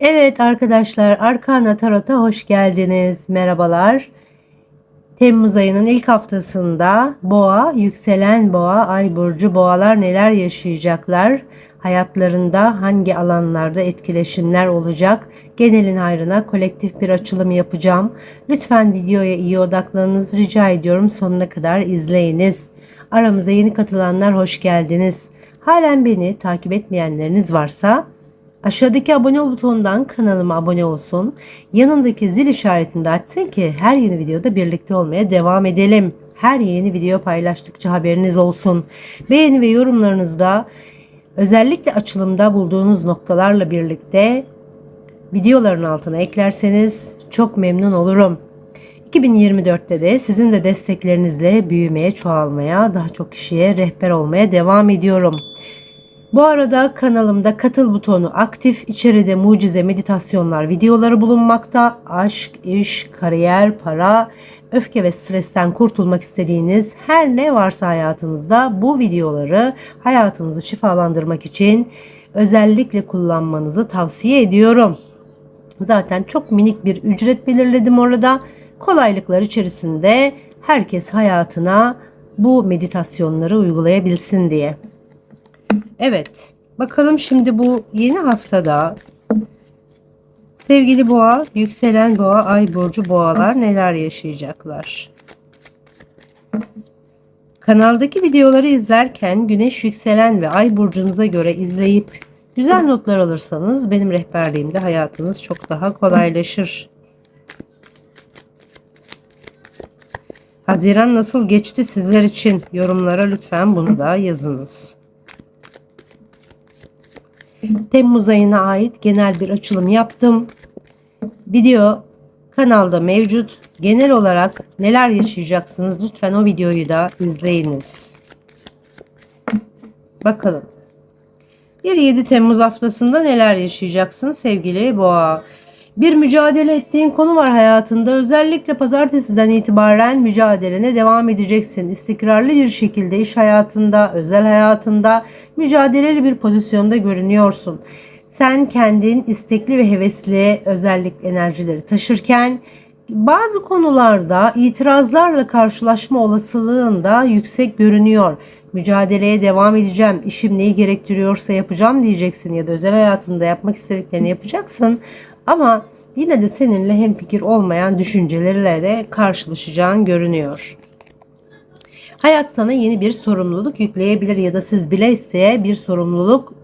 Evet arkadaşlar Arkana Tarot'a hoş geldiniz. Merhabalar. Temmuz ayının ilk haftasında Boğa, yükselen Boğa, Ay burcu Boğalar neler yaşayacaklar? Hayatlarında hangi alanlarda etkileşimler olacak? Genelin hayrına kolektif bir açılım yapacağım. Lütfen videoya iyi odaklanınız rica ediyorum. Sonuna kadar izleyiniz. Aramıza yeni katılanlar hoş geldiniz. Halen beni takip etmeyenleriniz varsa Aşağıdaki abone ol butonundan kanalıma abone olsun. Yanındaki zil işaretini de açsın ki her yeni videoda birlikte olmaya devam edelim. Her yeni video paylaştıkça haberiniz olsun. Beğeni ve yorumlarınızda özellikle açılımda bulduğunuz noktalarla birlikte videoların altına eklerseniz çok memnun olurum. 2024'te de sizin de desteklerinizle büyümeye, çoğalmaya, daha çok kişiye rehber olmaya devam ediyorum. Bu arada kanalımda katıl butonu aktif. İçeride mucize meditasyonlar videoları bulunmakta. Aşk, iş, kariyer, para, öfke ve stresten kurtulmak istediğiniz her ne varsa hayatınızda bu videoları hayatınızı şifalandırmak için özellikle kullanmanızı tavsiye ediyorum. Zaten çok minik bir ücret belirledim orada. Kolaylıklar içerisinde herkes hayatına bu meditasyonları uygulayabilsin diye. Evet. Bakalım şimdi bu yeni haftada sevgili boğa, yükselen boğa, ay burcu boğalar neler yaşayacaklar? Kanaldaki videoları izlerken güneş yükselen ve ay burcunuza göre izleyip güzel notlar alırsanız benim rehberliğimde hayatınız çok daha kolaylaşır. Haziran nasıl geçti sizler için? Yorumlara lütfen bunu da yazınız. Temmuz ayına ait genel bir açılım yaptım. Video kanalda mevcut. Genel olarak neler yaşayacaksınız lütfen o videoyu da izleyiniz. Bakalım. 1-7 Temmuz haftasında neler yaşayacaksın sevgili boğa? Bir mücadele ettiğin konu var hayatında. Özellikle pazartesiden itibaren mücadelene devam edeceksin. İstikrarlı bir şekilde iş hayatında, özel hayatında mücadeleli bir pozisyonda görünüyorsun. Sen kendin istekli ve hevesli özellik enerjileri taşırken bazı konularda itirazlarla karşılaşma olasılığın da yüksek görünüyor. Mücadeleye devam edeceğim, işim neyi gerektiriyorsa yapacağım diyeceksin ya da özel hayatında yapmak istediklerini yapacaksın. Ama yine de seninle hemfikir olmayan düşüncelerle de karşılaşacağın görünüyor. Hayat sana yeni bir sorumluluk yükleyebilir ya da siz bile isteye bir sorumluluk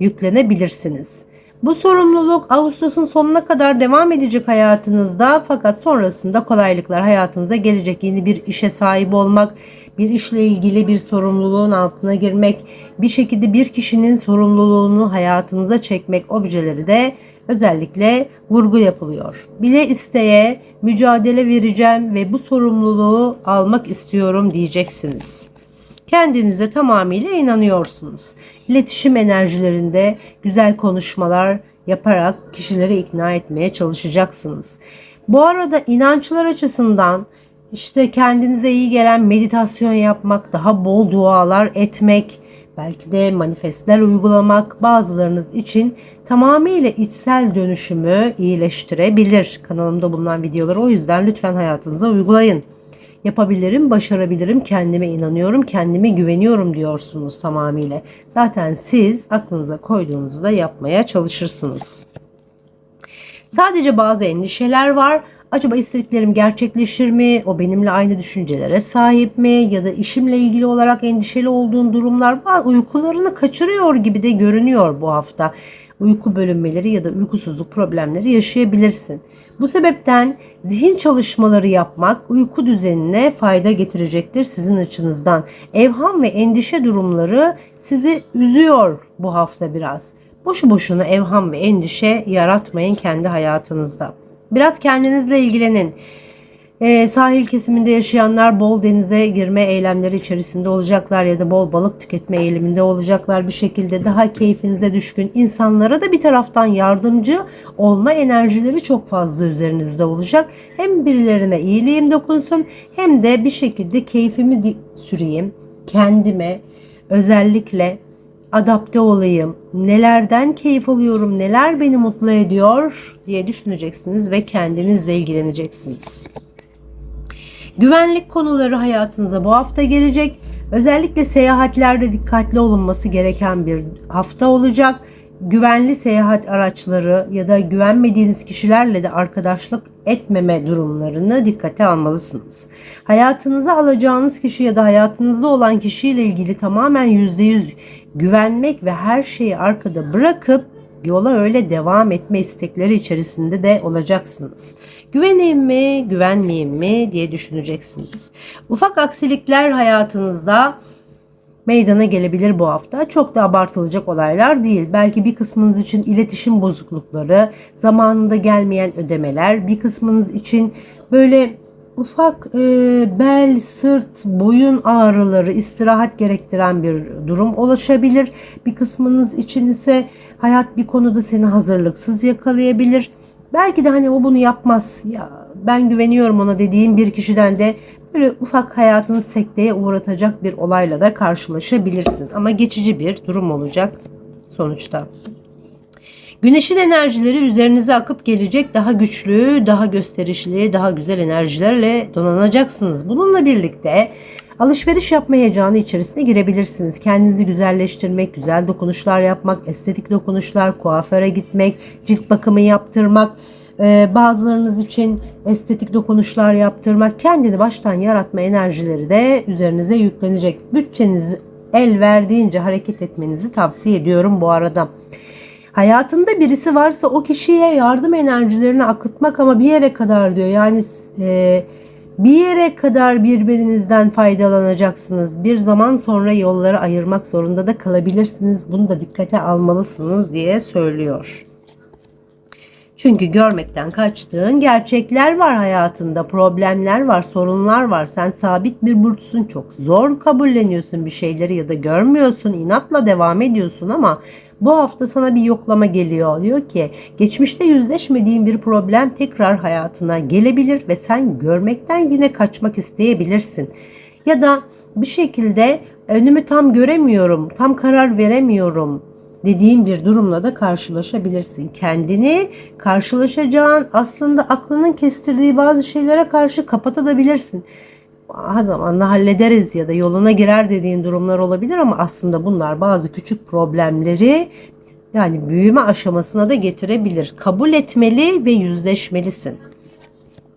yüklenebilirsiniz. Bu sorumluluk Ağustos'un sonuna kadar devam edecek hayatınızda fakat sonrasında kolaylıklar hayatınıza gelecek. Yeni bir işe sahip olmak, bir işle ilgili bir sorumluluğun altına girmek, bir şekilde bir kişinin sorumluluğunu hayatınıza çekmek objeleri de özellikle vurgu yapılıyor. Bile isteye mücadele vereceğim ve bu sorumluluğu almak istiyorum diyeceksiniz. Kendinize tamamıyla inanıyorsunuz. İletişim enerjilerinde güzel konuşmalar yaparak kişileri ikna etmeye çalışacaksınız. Bu arada inançlar açısından işte kendinize iyi gelen meditasyon yapmak, daha bol dualar etmek, belki de manifestler uygulamak bazılarınız için tamamıyla içsel dönüşümü iyileştirebilir. Kanalımda bulunan videoları o yüzden lütfen hayatınıza uygulayın. Yapabilirim, başarabilirim, kendime inanıyorum, kendime güveniyorum diyorsunuz tamamıyla. Zaten siz aklınıza koyduğunuzda yapmaya çalışırsınız. Sadece bazı endişeler var. Acaba istediklerim gerçekleşir mi? O benimle aynı düşüncelere sahip mi? Ya da işimle ilgili olarak endişeli olduğun durumlar var. Uykularını kaçırıyor gibi de görünüyor bu hafta uyku bölünmeleri ya da uykusuzluk problemleri yaşayabilirsin. Bu sebepten zihin çalışmaları yapmak uyku düzenine fayda getirecektir sizin açınızdan. Evham ve endişe durumları sizi üzüyor bu hafta biraz. Boşu boşuna evham ve endişe yaratmayın kendi hayatınızda. Biraz kendinizle ilgilenin. E, sahil kesiminde yaşayanlar bol denize girme eylemleri içerisinde olacaklar ya da bol balık tüketme eğiliminde olacaklar bir şekilde daha keyfinize düşkün insanlara da bir taraftan yardımcı olma enerjileri çok fazla üzerinizde olacak. Hem birilerine iyiliğim dokunsun hem de bir şekilde keyfimi süreyim kendime özellikle adapte olayım, nelerden keyif alıyorum, neler beni mutlu ediyor diye düşüneceksiniz ve kendinizle ilgileneceksiniz. Güvenlik konuları hayatınıza bu hafta gelecek. Özellikle seyahatlerde dikkatli olunması gereken bir hafta olacak. Güvenli seyahat araçları ya da güvenmediğiniz kişilerle de arkadaşlık etmeme durumlarını dikkate almalısınız. Hayatınıza alacağınız kişi ya da hayatınızda olan kişiyle ilgili tamamen %100 güvenmek ve her şeyi arkada bırakıp yola öyle devam etme istekleri içerisinde de olacaksınız. Güveneyim mi, güvenmeyeyim mi diye düşüneceksiniz. Ufak aksilikler hayatınızda meydana gelebilir bu hafta. Çok da abartılacak olaylar değil. Belki bir kısmınız için iletişim bozuklukları, zamanında gelmeyen ödemeler, bir kısmınız için böyle ufak e, bel, sırt, boyun ağrıları, istirahat gerektiren bir durum ulaşabilir. Bir kısmınız için ise hayat bir konuda seni hazırlıksız yakalayabilir. Belki de hani o bunu yapmaz. Ya ben güveniyorum ona dediğim bir kişiden de böyle ufak hayatını sekteye uğratacak bir olayla da karşılaşabilirsin. Ama geçici bir durum olacak sonuçta. Güneşin enerjileri üzerinize akıp gelecek daha güçlü, daha gösterişli, daha güzel enerjilerle donanacaksınız. Bununla birlikte alışveriş yapma heyecanı içerisine girebilirsiniz. Kendinizi güzelleştirmek, güzel dokunuşlar yapmak, estetik dokunuşlar, kuaföre gitmek, cilt bakımı yaptırmak, ee, bazılarınız için estetik dokunuşlar yaptırmak, kendini baştan yaratma enerjileri de üzerinize yüklenecek. Bütçeniz el verdiğince hareket etmenizi tavsiye ediyorum bu arada. Hayatında birisi varsa o kişiye yardım enerjilerini akıtmak ama bir yere kadar diyor. Yani e, bir yere kadar birbirinizden faydalanacaksınız. Bir zaman sonra yolları ayırmak zorunda da kalabilirsiniz. Bunu da dikkate almalısınız diye söylüyor. Çünkü görmekten kaçtığın gerçekler var hayatında, problemler var, sorunlar var. Sen sabit bir burçsun, çok zor kabulleniyorsun bir şeyleri ya da görmüyorsun, inatla devam ediyorsun ama bu hafta sana bir yoklama geliyor. Diyor ki geçmişte yüzleşmediğin bir problem tekrar hayatına gelebilir ve sen görmekten yine kaçmak isteyebilirsin. Ya da bir şekilde önümü tam göremiyorum, tam karar veremiyorum dediğin bir durumla da karşılaşabilirsin. Kendini karşılaşacağın aslında aklının kestirdiği bazı şeylere karşı kapatabilirsin. Ha zamanla hallederiz ya da yoluna girer dediğin durumlar olabilir ama aslında bunlar bazı küçük problemleri yani büyüme aşamasına da getirebilir. Kabul etmeli ve yüzleşmelisin.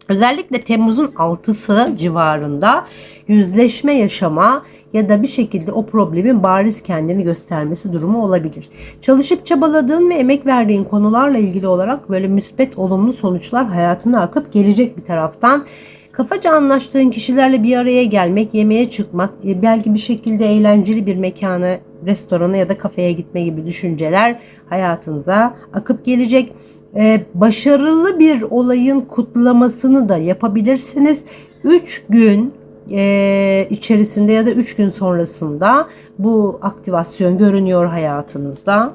Özellikle Temmuz'un 6'sı civarında yüzleşme yaşama ya da bir şekilde o problemin bariz kendini göstermesi durumu olabilir. Çalışıp çabaladığın ve emek verdiğin konularla ilgili olarak böyle müspet olumlu sonuçlar hayatına akıp gelecek bir taraftan. Kafaca anlaştığın kişilerle bir araya gelmek, yemeğe çıkmak, e, belki bir şekilde eğlenceli bir mekana, restorana ya da kafeye gitme gibi düşünceler hayatınıza akıp gelecek. Ee, başarılı bir olayın kutlamasını da yapabilirsiniz. 3 gün e, içerisinde ya da 3 gün sonrasında bu aktivasyon görünüyor hayatınızda.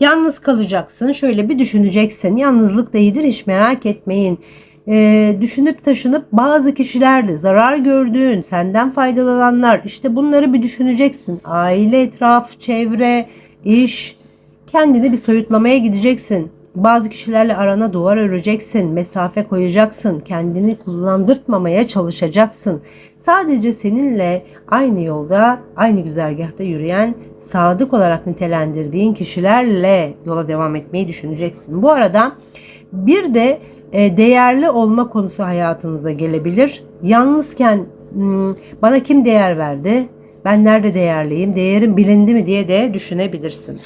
Yalnız kalacaksın. Şöyle bir düşüneceksin. Yalnızlık da iyidir hiç merak etmeyin. E, düşünüp taşınıp bazı kişiler de zarar gördüğün, senden faydalananlar işte bunları bir düşüneceksin. Aile, etraf, çevre, iş kendini bir soyutlamaya gideceksin. Bazı kişilerle arana duvar öreceksin, mesafe koyacaksın, kendini kullandırtmamaya çalışacaksın. Sadece seninle aynı yolda, aynı güzergahta yürüyen, sadık olarak nitelendirdiğin kişilerle yola devam etmeyi düşüneceksin. Bu arada bir de e, değerli olma konusu hayatınıza gelebilir. Yalnızken bana kim değer verdi? Ben nerede değerliyim? Değerim bilindi mi diye de düşünebilirsin.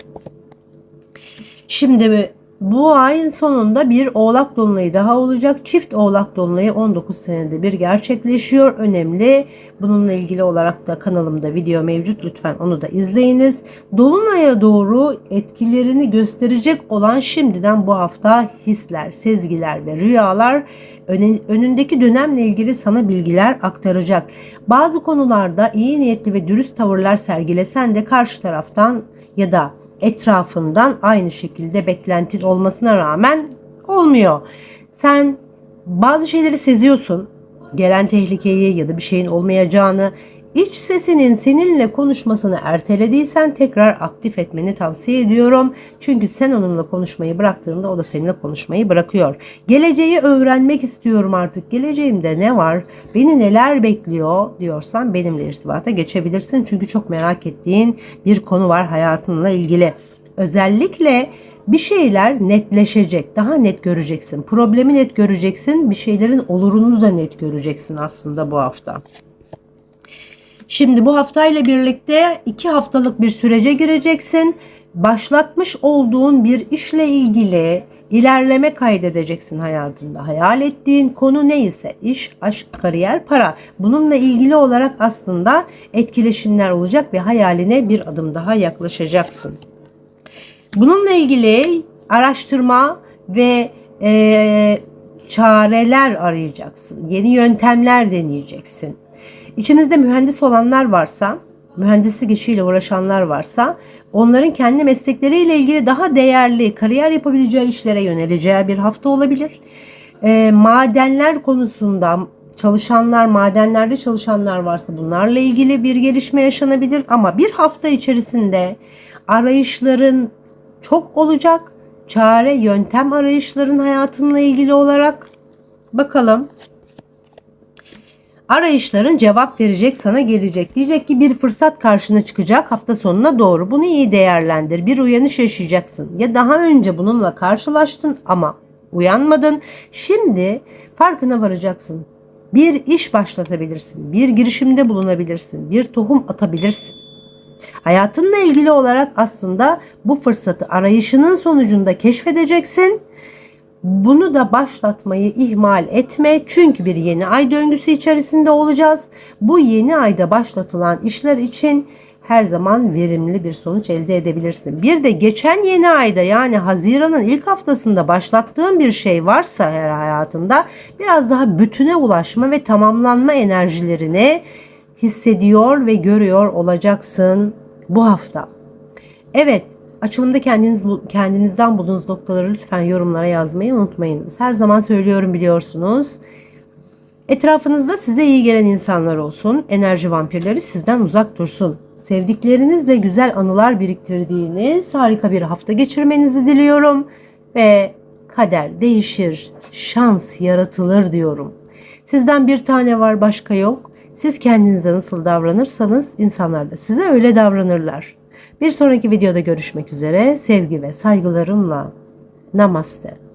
Şimdi bu ayın sonunda bir oğlak dolunayı daha olacak. Çift oğlak dolunayı 19 senede bir gerçekleşiyor. Önemli. Bununla ilgili olarak da kanalımda video mevcut. Lütfen onu da izleyiniz. Dolunaya doğru etkilerini gösterecek olan şimdiden bu hafta hisler, sezgiler ve rüyalar önündeki dönemle ilgili sana bilgiler aktaracak. Bazı konularda iyi niyetli ve dürüst tavırlar sergilesen de karşı taraftan ya da etrafından aynı şekilde beklentin olmasına rağmen olmuyor. Sen bazı şeyleri seziyorsun. Gelen tehlikeyi ya da bir şeyin olmayacağını İç sesinin seninle konuşmasını ertelediysen tekrar aktif etmeni tavsiye ediyorum. Çünkü sen onunla konuşmayı bıraktığında o da seninle konuşmayı bırakıyor. Geleceği öğrenmek istiyorum artık. Geleceğimde ne var? Beni neler bekliyor diyorsan benimle irtibata geçebilirsin. Çünkü çok merak ettiğin bir konu var hayatınla ilgili. Özellikle bir şeyler netleşecek. Daha net göreceksin. Problemi net göreceksin. Bir şeylerin olurunu da net göreceksin aslında bu hafta. Şimdi bu haftayla birlikte iki haftalık bir sürece gireceksin. Başlatmış olduğun bir işle ilgili ilerleme kaydedeceksin hayatında. Hayal ettiğin konu neyse iş, aşk, kariyer, para. Bununla ilgili olarak aslında etkileşimler olacak ve hayaline bir adım daha yaklaşacaksın. Bununla ilgili araştırma ve e, çareler arayacaksın. Yeni yöntemler deneyeceksin. İçinizde mühendis olanlar varsa, mühendislik işiyle uğraşanlar varsa onların kendi meslekleriyle ilgili daha değerli kariyer yapabileceği işlere yöneleceği bir hafta olabilir. E, madenler konusunda çalışanlar, madenlerde çalışanlar varsa bunlarla ilgili bir gelişme yaşanabilir ama bir hafta içerisinde arayışların çok olacak. Çare, yöntem arayışların hayatınla ilgili olarak bakalım. Arayışların cevap verecek, sana gelecek. Diyecek ki bir fırsat karşına çıkacak hafta sonuna doğru. Bunu iyi değerlendir. Bir uyanış yaşayacaksın. Ya daha önce bununla karşılaştın ama uyanmadın. Şimdi farkına varacaksın. Bir iş başlatabilirsin. Bir girişimde bulunabilirsin. Bir tohum atabilirsin. Hayatınla ilgili olarak aslında bu fırsatı arayışının sonucunda keşfedeceksin. Bunu da başlatmayı ihmal etme çünkü bir yeni ay döngüsü içerisinde olacağız. Bu yeni ayda başlatılan işler için her zaman verimli bir sonuç elde edebilirsin. Bir de geçen yeni ayda yani Haziran'ın ilk haftasında başlattığın bir şey varsa her hayatında biraz daha bütüne ulaşma ve tamamlanma enerjilerini hissediyor ve görüyor olacaksın bu hafta. Evet, açılımda kendiniz kendinizden bulduğunuz noktaları lütfen yorumlara yazmayı unutmayınız. Her zaman söylüyorum biliyorsunuz. Etrafınızda size iyi gelen insanlar olsun. Enerji vampirleri sizden uzak dursun. Sevdiklerinizle güzel anılar biriktirdiğiniz harika bir hafta geçirmenizi diliyorum ve kader değişir, şans yaratılır diyorum. Sizden bir tane var, başka yok. Siz kendinize nasıl davranırsanız insanlar da size öyle davranırlar. Bir sonraki videoda görüşmek üzere. Sevgi ve saygılarımla. Namaste.